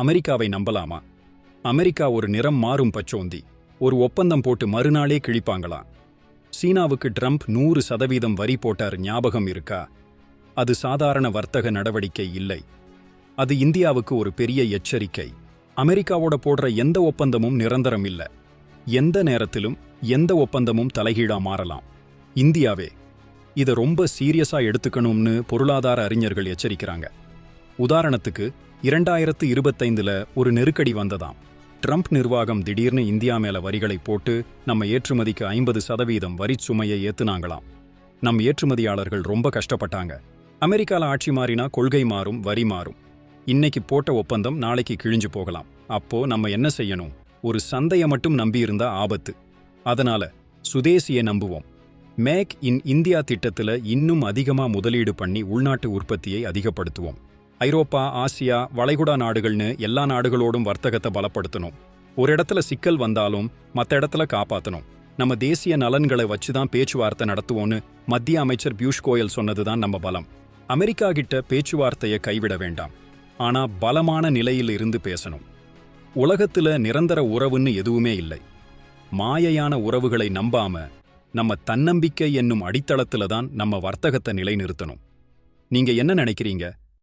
அமெரிக்காவை நம்பலாமா? அமெரிக்கா ஒரு நிறம் மாறும் பச்சோந்தி. ஒரு ஒப்பந்தம் போட்டு மறுநாளே கிழிப்பாங்களாம் சீனாவுக்கு ட்ரம்ப் நூறு சதவீதம் வரி போட்டார் ஞாபகம் இருக்கா? அது சாதாரண வர்த்தக நடவடிக்கை இல்லை. அது இந்தியாவுக்கு ஒரு பெரிய எச்சரிக்கை. அமெரிக்காவோட போடுற எந்த ஒப்பந்தமும் நிரந்தரம் இல்ல. எந்த நேரத்திலும் எந்த ஒப்பந்தமும் தலைகீழா மாறலாம். இந்தியாவே. இதை ரொம்ப சீரியஸா எடுத்துக்கணும்னு பொருளாதார அறிஞர்கள் எச்சரிக்கிறாங்க. உதாரணத்துக்கு இரண்டாயிரத்து இருபத்தைந்துல ஒரு நெருக்கடி வந்ததாம். ட்ரம்ப் நிர்வாகம் திடீர்னு இந்தியா மேல வரிகளை போட்டு நம்ம ஏற்றுமதிக்கு ஐம்பது சதவீதம் வரி சுமையை ஏத்துனாங்களாம். நம் ஏற்றுமதியாளர்கள் ரொம்ப கஷ்டப்பட்டாங்க. அமெரிக்கால ஆட்சி மாறினா கொள்கை மாறும் வரி மாறும். இன்னைக்கு போட்ட ஒப்பந்தம் நாளைக்கு கிழிஞ்சு போகலாம். அப்போ நம்ம என்ன செய்யணும்? ஒரு சந்தையை மட்டும் நம்பியிருந்தா ஆபத்து. அதனால சுதேசியை நம்புவோம். மேக் இன் இந்தியா திட்டத்துல இன்னும் அதிகமா முதலீடு பண்ணி உள்நாட்டு உற்பத்தியை அதிகப்படுத்துவோம். ஐரோப்பா ஆசியா வளைகுடா நாடுகள்னு எல்லா நாடுகளோடும் வர்த்தகத்தை பலப்படுத்தணும். ஒரு இடத்துல சிக்கல் வந்தாலும் மத்த இடத்துல காப்பாற்றணும் நம்ம தேசிய நலன்களை வச்சு தான் பேச்சுவார்த்தை நடத்துவோன்னு மத்திய அமைச்சர் பியூஷ் கோயல் சொன்னதுதான் நம்ம பலம். அமெரிக்கா கிட்ட பேச்சுவார்த்தையை கைவிட வேண்டாம். ஆனா பலமான நிலையில் இருந்து பேசணும். உலகத்துல நிரந்தர உறவுன்னு எதுவுமே இல்லை. மாயையான உறவுகளை நம்பாம நம்ம தன்னம்பிக்கை என்னும் அடித்தளத்துல தான் நம்ம வர்த்தகத்தை நிலைநிறுத்தணும். நீங்க என்ன நினைக்கிறீங்க?